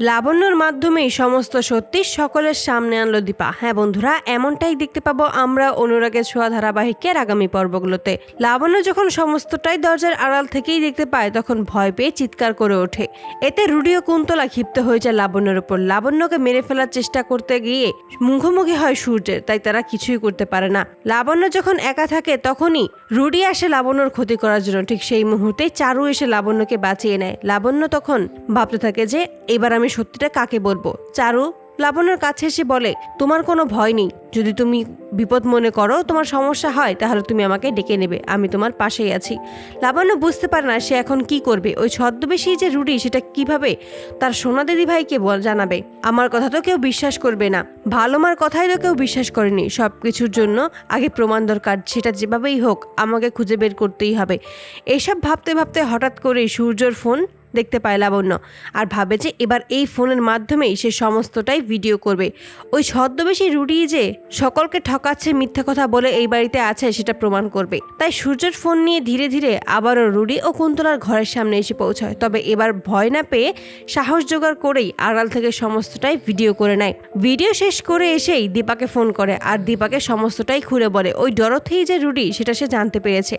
লাবণ্যর মাধ্যমেই সমস্ত সত্যি সকলের সামনে আনলো দীপা। হ্যাঁ বন্ধুরা, এমনটাই দেখতে পাবো আমরা অনুরাগের ছোঁয়া ধারাবাহিকের আগামী পর্বগুলোতে। লাবণ্য যখন সমস্তটাই দরজার আড়াল থেকেই দেখতে পায়, তখন ভয় পেয়ে চিৎকার করে ওঠে। এতে রুডি ও কুন্তলা ক্ষিপ্ত হয়ে যায় লাবণ্যের উপর। লাবণ্যকে মেরে ফেলার চেষ্টা করতে গিয়ে মুখোমুখি হয় সূর্যের, তাই তারা কিছুই করতে পারে না। লাবণ্য যখন একা থাকে, তখনই রুডি আসে লাবণ্যর ক্ষতি করার জন্য। ঠিক সেই মুহূর্তে চারু এসে লাবণ্যকে বাঁচিয়ে নেয়। লাবণ্য তখন ভাবতে থাকে যে, এবার আমি সত্যিটা কাকে বলব? চারু লাবণ্যর কাছে এসে বলে, তোমার কোনো ভয় নেই। যদি তুমি বিপদ মনে করো, তোমার সমস্যা হয়, তাহলে তুমি আমাকে ডেকে নেবে। আমি তোমার পাশেই আছি। লাবণ্য বুঝতে পারে না সে এখন কি করবে। ওই ছদ্মবেশী যে রুডি সেটা কীভাবে তার সোনা দিদি ভাইকে জানাবে। আমার কথা তো কেউ বিশ্বাস করবে না। ভালো মার কথাই তো কেউ বিশ্বাস করেনি। সব কিছুর জন্য আগে প্রমাণ দরকার। সেটা যেভাবেই হোক, আমাকে খুঁজে বের করতেই হবে। এসব ভাবতে ভাবতে হঠাৎ করেই সূর্যর ফোন দেখতে পায় লাবণ্য আর ভাবে যে এবার এই ফোনের মাধ্যমেই সে সমস্তটাই ভিডিও করবে। ওই ছদ্মবেশী রুডি যে সকলকে ঠকাচ্ছে মিথ্যা কথা বলে এই বাড়িতে আছে সেটা প্রমাণ করবে। তাই সূর্যের ফোন নিয়ে ধীরে ধীরে আবারও রুডি ও কুন্তলার ঘরের সামনে এসে পৌঁছায়। তবে এবার ভয় না পেয়ে সাহস জোগাড় করেই আড়াল থেকে সমস্তটাই ভিডিও করে নেয়। ভিডিও শেষ করে এসেই দীপাকে ফোন করে আর দীপাকে সমস্তটাই খুলে বলে, ওই ডরথেই যে রুডি, সেটা সে জানতে পেরেছে।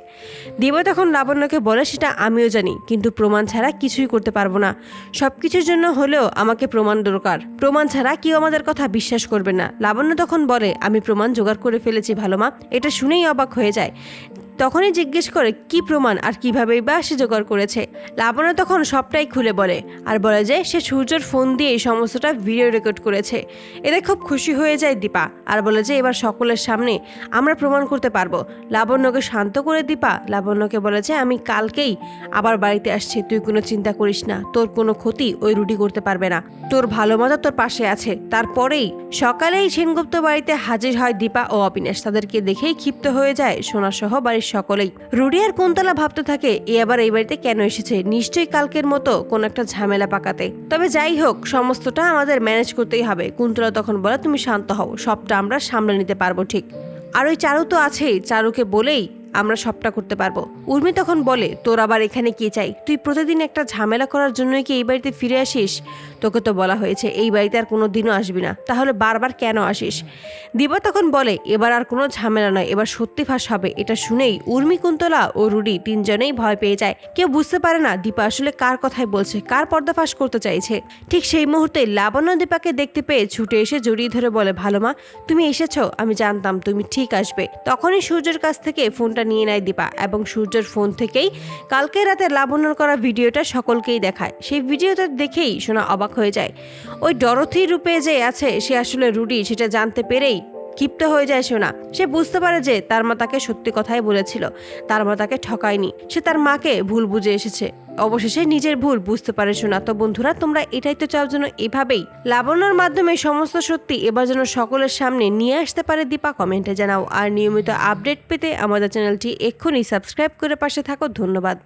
দীপা তখন লাবণ্যকে বলে, সেটা আমিও জানি, কিন্তু প্রমাণ ছাড়া কিছুই করতে পারব না। সব কিছুর জন্য হলেও আমাকে প্রমাণ দরকার। প্রমাণ ছাড়া কেউ আমাদের কথা বিশ্বাস করবে না। লাবণ্য তখন বলে, আমি প্রমাণ জোগাড় করে ফেলেছি ভালো মা। এটা শুনেই অবাক হয়ে যায়। তখনই জিজ্ঞেস করে, কি প্রমাণ আর কিভাবেই বা সে জোগাড় করেছে? লাবণ্য তখন সবটাই খুলে বলে আর বলে যে, সে সূর্যর ফোন দিয়ে এই সমস্তটা ভিডিও রেকর্ড করেছে। এতে খুব খুশি হয়ে যায় দীপা। আর বলে যে, এবার সকলের সামনে আমরা প্রমাণ করতে পারব। লাবণ্যকে শান্ত করে দীপা, লাবণ্যকে বলেছে আমি কালকেই আবার বাড়িতে আসছি। তুই কোনো চিন্তা করিস না। তোর কোনো ক্ষতি ওই রুটি করতে পারবে না। তোর ভালো মতো তোর পাশে আছে। তারপরেই সকালেই সেনগুপ্ত বাড়িতে হাজির হয় দীপা ও অবিনাশ। তাদেরকে দেখেই ক্ষিপ্ত হয়ে যায় সোনাসহ বাড়ির সকলেই। রুডি আর কুন্তলা ভাবতে থাকে, এ আবার এই বাড়িতে কেন এসেছে? নিশ্চয়ই কালকের মতো কোন একটা ঝামেলা পাকাতে। তবে যাই হোক, সমস্তটা আমাদের ম্যানেজ করতেই হবে। কুন্তলা তখন বলে, তুমি শান্ত হও, সবটা আমরা সামলে নিতে পারব ঠিক। আর ওই চারু তো আছেই, চারুকে বলেই আমরা সবটা করতে পারব। উর্মি তখন বলে, তোর আবার এখানে কে চাই? তুই প্রতিদিন একটা ঝামেলা করার জন্যই কি এই বাড়িতে ফিরে আসিস? তোকে তো বলা হয়েছে, এই বাড়িতে আর কোনো দিনও আসবি না। তাহলে বারবার কেন আসিস? দিবা তখন বলে, এবার আর কোনো ঝামেলা নয়, এবার সত্যি ফাঁস হবে। এটা শুনেই উর্মি, কুন্তলা ও রুডি তিনজনেই ভয় পেয়ে যায়। কেউ বুঝতে পারে না দীপা আসলে কার কথাই বলছে, কার পর্দাফাঁস করতে চাইছে। ঠিক সেই মুহূর্তে লাবণ্য দীপাকে দেখতে পেয়ে ছুটে এসে জড়িয়ে ধরে বলে, ভালো মা, তুমি এসেছ, আমি জানতাম তুমি ঠিক আসবে। তখনই সূর্যের কাছ থেকে ফোনটা নিয়ে নেয় দীপা এবং সূর্যের ফোন থেকেই কালকে রাতে লাবণ্যর করা ভিডিওটা সকলকেই দেখায়। সেই ভিডিওটা দেখেই সোনা অবাক হয়ে যায়। ওই ডরথি রূপে যে আছে, সে আসলে রুডি, সেটা জানতে পেরেই ক্ষিপ্ত হয়ে যায় সোনা। সে বুঝতে পারে যে তার মা তাকে সত্যি কথাই বলেছিল। তার মা তাকে ঠকায়নি। সে তার মাকে ভুল বুঝে এসেছে। অবশেষে নিজের ভুল বুঝতে পারে শোনা তো বন্ধুরা, তোমরা এটাই তো চাও যেন এভাবেই লাবণ্যর মাধ্যমে সমস্ত সত্যি এবার যেন সকলের সামনে নিয়ে আসতে পারে দীপা। কমেন্টে জানাও। আর নিয়মিত আপডেট পেতে আমাদের চ্যানেলটি এক্ষুনি সাবস্ক্রাইব করে পাশে থাকো। ধন্যবাদ।